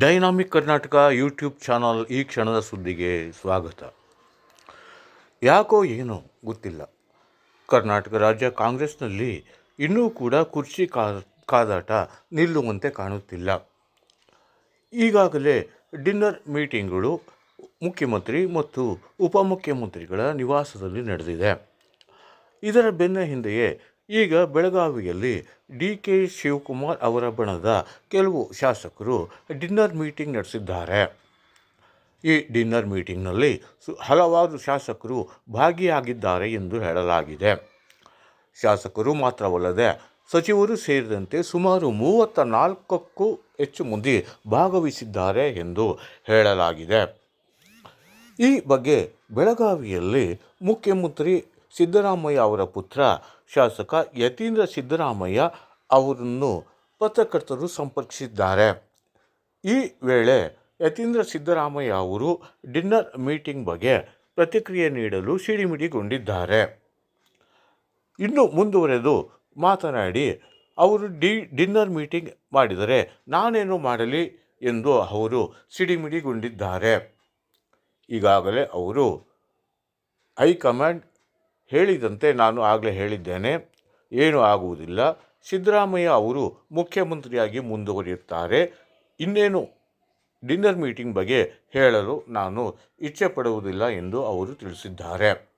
Dynamic Karnataka YouTube channel ಈ ಕ್ಷಣದ ಸುದ್ದಿಗೆ ಸ್ವಾಗತ. ಯಾಕೋ ಏನೋ ಗೊತ್ತಿಲ್ಲ. ಕರ್ನಾಟಕ ರಾಜ್ಯ ಕಾಂಗ್ರೆಸ್ನಲ್ಲಿ ಇನ್ನೂ ಕೂಡ ಕುರ್ಚಿ ಕಾದಾಟ ನಿಲ್ಲುವಂತೆ ಕಾಣುತ್ತಿಲ್ಲ. ಈಗಾಗಲೇ ಡಿನ್ನರ್ ಮೀಟಿಂಗ್ಗಳು ಮುಖ್ಯಮಂತ್ರಿ ಮತ್ತು ಉಪಮುಖ್ಯಮಂತ್ರಿಗಳ ನಿವಾಸದಲ್ಲಿ ನಡೆದಿದೆ. ಇದರ ಬೆನ್ನ ಹಿಂದೆಯೇ ಈಗ ಬೆಳಗಾವಿಯಲ್ಲಿ ಡಿ ಕೆ ಶಿವಕುಮಾರ್ ಅವರ ಬಣದ ಕೆಲವು ಶಾಸಕರು ಡಿನ್ನರ್ ಮೀಟಿಂಗ್ ನಡೆಸಿದ್ದಾರೆ. ಈ ಡಿನ್ನರ್ ಮೀಟಿಂಗ್ನಲ್ಲಿ ಸು ಹಲವಾರು ಶಾಸಕರು ಭಾಗಿಯಾಗಿದ್ದಾರೆ ಎಂದು ಹೇಳಲಾಗಿದೆ. ಶಾಸಕರು ಮಾತ್ರವಲ್ಲದೆ ಸಚಿವರು ಸೇರಿದಂತೆ ಸುಮಾರು ಮೂವತ್ತ ನಾಲ್ಕಕ್ಕೂ ಹೆಚ್ಚು ಮಂದಿ ಭಾಗವಹಿಸಿದ್ದಾರೆ ಎಂದು ಹೇಳಲಾಗಿದೆ. ಈ ಬಗ್ಗೆ ಬೆಳಗಾವಿಯಲ್ಲಿ ಮುಖ್ಯಮಂತ್ರಿ ಸಿದ್ದರಾಮಯ್ಯ ಅವರ ಪುತ್ರ ಶಾಸಕ ಯತೀಂದ್ರ ಸಿದ್ದರಾಮಯ್ಯ ಅವರನ್ನು ಪತ್ರಕರ್ತರು ಸಂಪರ್ಕಿಸಿದ್ದಾರೆ. ಈ ವೇಳೆ ಯತೀಂದ್ರ ಸಿದ್ದರಾಮಯ್ಯ ಅವರು ಡಿನ್ನರ್ ಮೀಟಿಂಗ್ ಬಗ್ಗೆ ಪ್ರತಿಕ್ರಿಯೆ ನೀಡಲು ಸಿಡಿಮಿಡಿಗೊಂಡಿದ್ದಾರೆ. ಇನ್ನು ಮುಂದುವರೆದು ಮಾತನಾಡಿ, ಅವರು ಡಿ ಡಿನ್ನರ್ ಮೀಟಿಂಗ್ ಮಾಡಿದರೆ ನಾನೇನು ಮಾಡಲಿ ಎಂದು ಅವರು ಸಿಡಿಮಿಡಿಗೊಂಡಿದ್ದಾರೆ. ಈಗಾಗಲೇ ಅವರು ಹೈಕಮಾಂಡ್ ಹೇಳಿದಂತೆ ನಾನು ಆಗಲೇ ಹೇಳಿದ್ದೇನೆ, ಏನೂ ಆಗುವುದಿಲ್ಲ. ಸಿದ್ದರಾಮಯ್ಯ ಅವರು ಮುಖ್ಯಮಂತ್ರಿಯಾಗಿ ಮುಂದುವರಿಯುತ್ತಾರೆ. ಇನ್ನೇನು? ಡಿನ್ನರ್ ಮೀಟಿಂಗ್ ಬಗ್ಗೆ ಹೇಳಲು ನಾನು ಇಚ್ಛೆ ಪಡುವುದಿಲ್ಲ ಎಂದು ಅವರು ತಿಳಿಸಿದ್ದಾರೆ.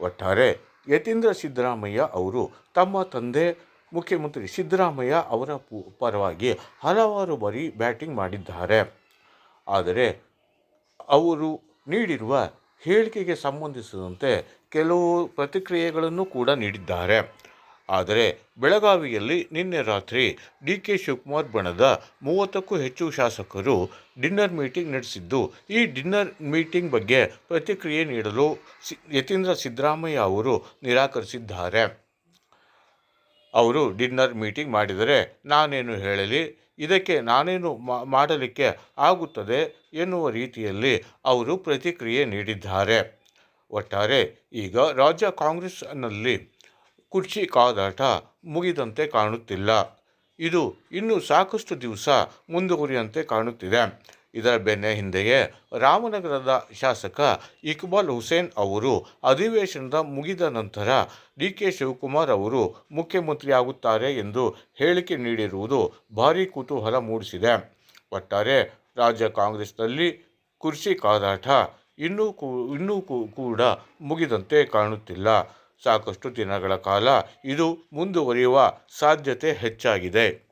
ಒಟ್ಟಾರೆ, ಯತೀಂದ್ರ ಸಿದ್ದರಾಮಯ್ಯ ಅವರು ತಮ್ಮ ತಂದೆ ಮುಖ್ಯಮಂತ್ರಿ ಸಿದ್ದರಾಮಯ್ಯ ಅವರ ಪರವಾಗಿ ಹಲವಾರು ಬಾರಿ ಬ್ಯಾಟಿಂಗ್ ಮಾಡಿದ್ದಾರೆ. ಆದರೆ, ಅವರು ನೀಡಿರುವ ಹೇಳಿಕೆಗೆ ಸಂಬಂಧಿಸಿದಂತೆ ಕೆಲವು ಪ್ರತಿಕ್ರಿಯೆಗಳನ್ನು ಕೂಡ ನೀಡಿದ್ದಾರೆ. ಆದರೆ ಬೆಳಗಾವಿಯಲ್ಲಿ ನಿನ್ನೆ ರಾತ್ರಿ ಡಿ ಕೆ ಶಿವಕುಮಾರ್ ಬಣದ ಮೂವತ್ತಕ್ಕೂ ಹೆಚ್ಚು ಶಾಸಕರು ಡಿನ್ನರ್ ಮೀಟಿಂಗ್ ನಡೆಸಿದ್ದು, ಈ ಡಿನ್ನರ್ ಮೀಟಿಂಗ್ ಬಗ್ಗೆ ಪ್ರತಿಕ್ರಿಯೆ ನೀಡಲು ಸಿ, ಯತೀಂದ್ರ ಸಿದ್ದರಾಮಯ್ಯ ಅವರು ನಿರಾಕರಿಸಿದ್ದಾರೆ. ಅವರು ಡಿನ್ನರ್ ಮೀಟಿಂಗ್ ಮಾಡಿದರೆ ನಾನೇನು ಹೇಳಲಿ? ಇದಕ್ಕೆ ನಾನೇನು ಮಾಡಲಿಕ್ಕೆ ಆಗುತ್ತದೆ ಎನ್ನುವ ರೀತಿಯಲ್ಲಿ ಅವರು ಪ್ರತಿಕ್ರಿಯೆ ನೀಡಿದ್ದಾರೆ. ಒಟ್ಟಾರೆ ಈಗ ರಾಜ್ಯ ಕಾಂಗ್ರೆಸ್ನಲ್ಲಿ ಕುರ್ಚಿ ಕಾದಾಟ ಮುಗಿದಂತೆ ಕಾಣುತ್ತಿಲ್ಲ. ಇದು ಇನ್ನೂ ಸಾಕಷ್ಟು ದಿವಸ ಮುಂದುವರಿಯಂತೆ ಕಾಣುತ್ತಿದೆ. ಇದರ ಬೆನ್ನ ಹಿಂದೆಯೇ ರಾಮನಗರದ ಶಾಸಕ ಇಕ್ಬಾಲ್ ಹುಸೇನ್ ಅವರು ಅಧಿವೇಶನದ ಮುಗಿದ ನಂತರ ಡಿ ಕೆ ಶಿವಕುಮಾರ್ ಅವರು ಮುಖ್ಯಮಂತ್ರಿಯಾಗುತ್ತಾರೆ ಎಂದು ಹೇಳಿಕೆ ನೀಡಿರುವುದು ಭಾರೀ ಕುತೂಹಲ ಮೂಡಿಸಿದೆ. ಒಟ್ಟಾರೆ ರಾಜ್ಯ ಕಾಂಗ್ರೆಸ್ನಲ್ಲಿ ಕುರ್ಚಿ ಕಾದಾಟ ಇನ್ನೂ ಕೂ ಇನ್ನೂ ಕೂಡ ಮುಗಿದಂತೆ ಕಾಣುತ್ತಿಲ್ಲ. ಸಾಕಷ್ಟು ದಿನಗಳ ಕಾಲ ಇದು ಮುಂದುವರಿಯುವ ಸಾಧ್ಯತೆ ಹೆಚ್ಚಾಗಿದೆ.